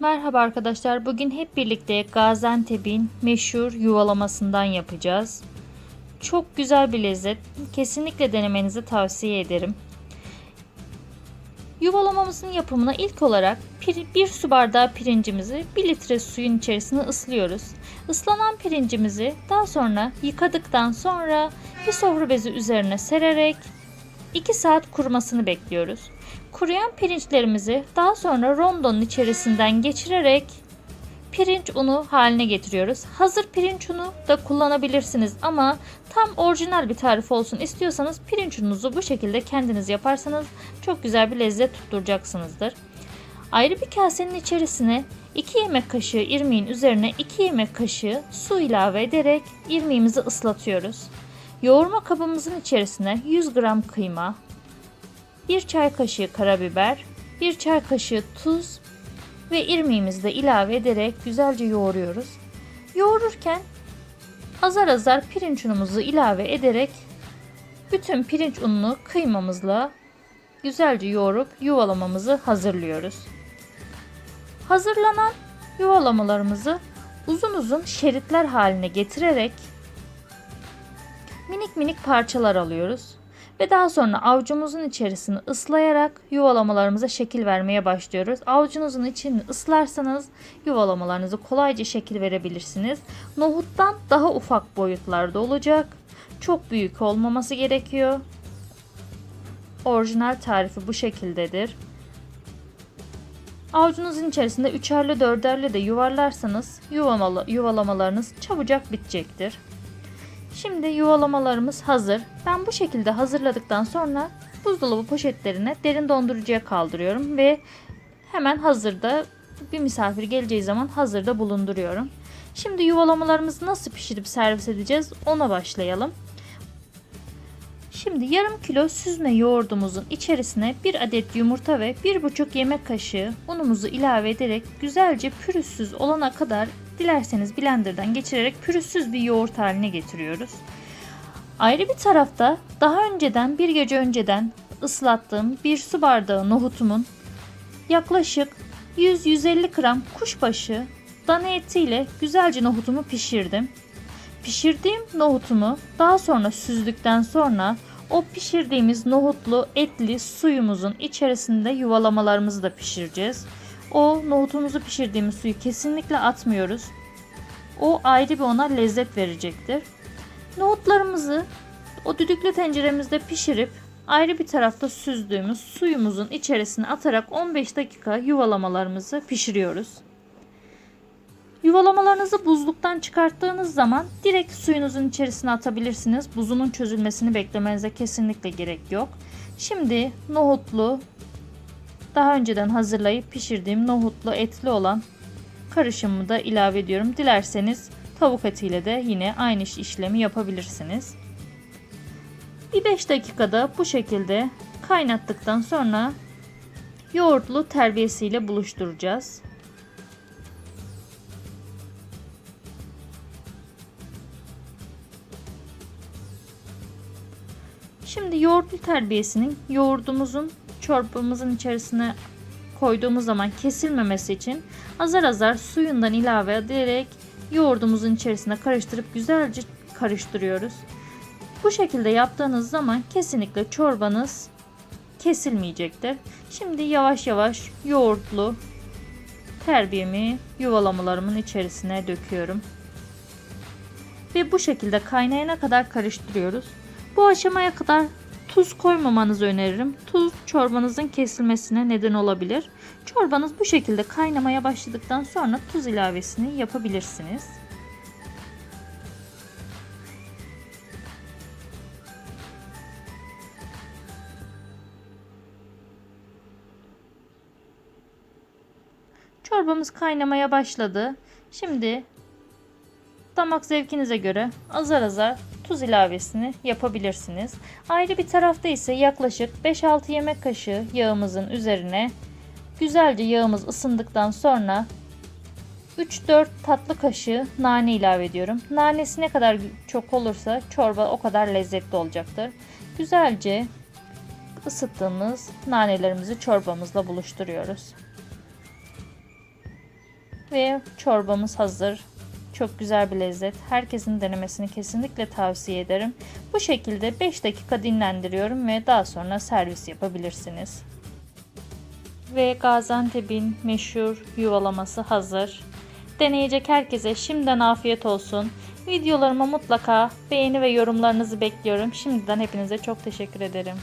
Merhaba arkadaşlar. Bugün hep birlikte Gaziantep'in meşhur yuvalamasından yapacağız. Çok güzel bir lezzet. Kesinlikle denemenizi tavsiye ederim. Yuvalamamızın yapımına ilk olarak bir su bardağı pirincimizi 1 litre suyun içerisine ıslıyoruz. Islanan pirincimizi daha sonra yıkadıktan sonra bir sofra bezi üzerine sererek 2 saat kurumasını bekliyoruz. Kuruyan pirinçlerimizi daha sonra rondonun içerisinden geçirerek pirinç unu haline getiriyoruz. Hazır pirinç unu da kullanabilirsiniz ama tam orijinal bir tarif olsun istiyorsanız pirinç ununuzu bu şekilde kendiniz yaparsanız çok güzel bir lezzet tutturacaksınızdır. Ayrı bir kasenin içerisine 2 yemek kaşığı irmiğin üzerine 2 yemek kaşığı su ilave ederek irmiğimizi ıslatıyoruz. Yoğurma kabımızın içerisine 100 gram kıyma, 1 çay kaşığı karabiber, 1 çay kaşığı tuz ve irmiğimizi de ilave ederek güzelce yoğuruyoruz. Yoğururken azar azar pirinç unumuzu ilave ederek bütün pirinç ununu kıymamızla güzelce yoğurup yuvalamamızı hazırlıyoruz. Hazırlanan yuvalamalarımızı uzun uzun şeritler haline getirerek minik minik parçalar alıyoruz ve daha sonra avucumuzun içerisini ıslayarak yuvalamalarımıza şekil vermeye başlıyoruz. Avucunuzun içini ıslarsanız yuvalamalarınızı kolayca şekil verebilirsiniz. Nohuttan daha ufak boyutlarda olacak. Çok büyük olmaması gerekiyor. Orijinal tarifi bu şekildedir. Avucunuzun içerisinde üçerli dörderli de yuvarlarsanız yuvalama, yuvalamalarınız çabucak bitecektir. Şimdi yuvalamalarımız hazır. Ben bu şekilde hazırladıktan sonra buzdolabı poşetlerine derin dondurucuya kaldırıyorum ve hemen hazırda bir misafir geleceği zaman hazırda bulunduruyorum. Şimdi yuvalamalarımızı nasıl pişirip servis edeceğiz ona başlayalım. Şimdi yarım kilo süzme yoğurdumuzun içerisine bir adet yumurta ve bir buçuk yemek kaşığı unumuzu ilave ederek güzelce pürüzsüz olana kadar dilerseniz blenderdan geçirerek pürüzsüz bir yoğurt haline getiriyoruz. Ayrı bir tarafta daha önceden bir gece önceden ıslattığım bir su bardağı nohutumun yaklaşık 100-150 gram kuşbaşı dana etiyle güzelce nohutumu pişirdim. Pişirdiğim nohutumu daha sonra süzdükten sonra o pişirdiğimiz nohutlu etli suyumuzun içerisinde yuvalamalarımızı da pişireceğiz. O nohutumuzu pişirdiğimiz suyu kesinlikle atmıyoruz. O ayrı bir ona lezzet verecektir. Nohutlarımızı o düdüklü tenceremizde pişirip ayrı bir tarafta süzdüğümüz suyumuzun içerisine atarak 15 dakika yuvalamalarımızı pişiriyoruz. Yuvalamalarınızı buzluktan çıkarttığınız zaman direkt suyunuzun içerisine atabilirsiniz. Buzunun çözülmesini beklemenize kesinlikle gerek yok. Şimdi nohutlu daha önceden hazırlayıp pişirdiğim nohutlu etli olan karışımımı da ilave ediyorum. Dilerseniz tavuk etiyle de yine aynı işlemi yapabilirsiniz. Bir 5 dakikada bu şekilde kaynattıktan sonra yoğurtlu terbiyesiyle buluşturacağız. Şimdi yoğurtlu terbiyesinin yoğurdumuzun çorbamızın içerisine koyduğumuz zaman kesilmemesi için azar azar suyundan ilave ederek yoğurdumuzun içerisine karıştırıp güzelce karıştırıyoruz. Bu şekilde yaptığınız zaman kesinlikle çorbanız kesilmeyecektir. Şimdi yavaş yavaş yoğurtlu terbiyemi yuvalamalarımın içerisine döküyorum. Ve bu şekilde kaynayana kadar karıştırıyoruz. Bu aşamaya kadar tuz koymamanızı öneririm. Tuz çorbanızın kesilmesine neden olabilir. Çorbanız bu şekilde kaynamaya başladıktan sonra tuz ilavesini yapabilirsiniz. Çorbamız kaynamaya başladı. Şimdi damak zevkinize göre azar azar tuz ilavesini yapabilirsiniz. Ayrı bir tarafta ise yaklaşık 5-6 yemek kaşığı yağımızın üzerine güzelce yağımız ısındıktan sonra 3-4 tatlı kaşığı nane ilave ediyorum. Nanesi ne kadar çok olursa çorba o kadar lezzetli olacaktır. Güzelce ısıttığımız nanelerimizi çorbamızla buluşturuyoruz. Ve çorbamız hazır. Çok güzel bir lezzet. Herkesin denemesini kesinlikle tavsiye ederim. Bu şekilde 5 dakika dinlendiriyorum ve daha sonra servis yapabilirsiniz. Ve Gaziantep'in meşhur yuvalaması hazır. Deneyecek herkese şimdiden afiyet olsun. Videolarıma mutlaka beğeni ve yorumlarınızı bekliyorum. Şimdiden hepinize çok teşekkür ederim.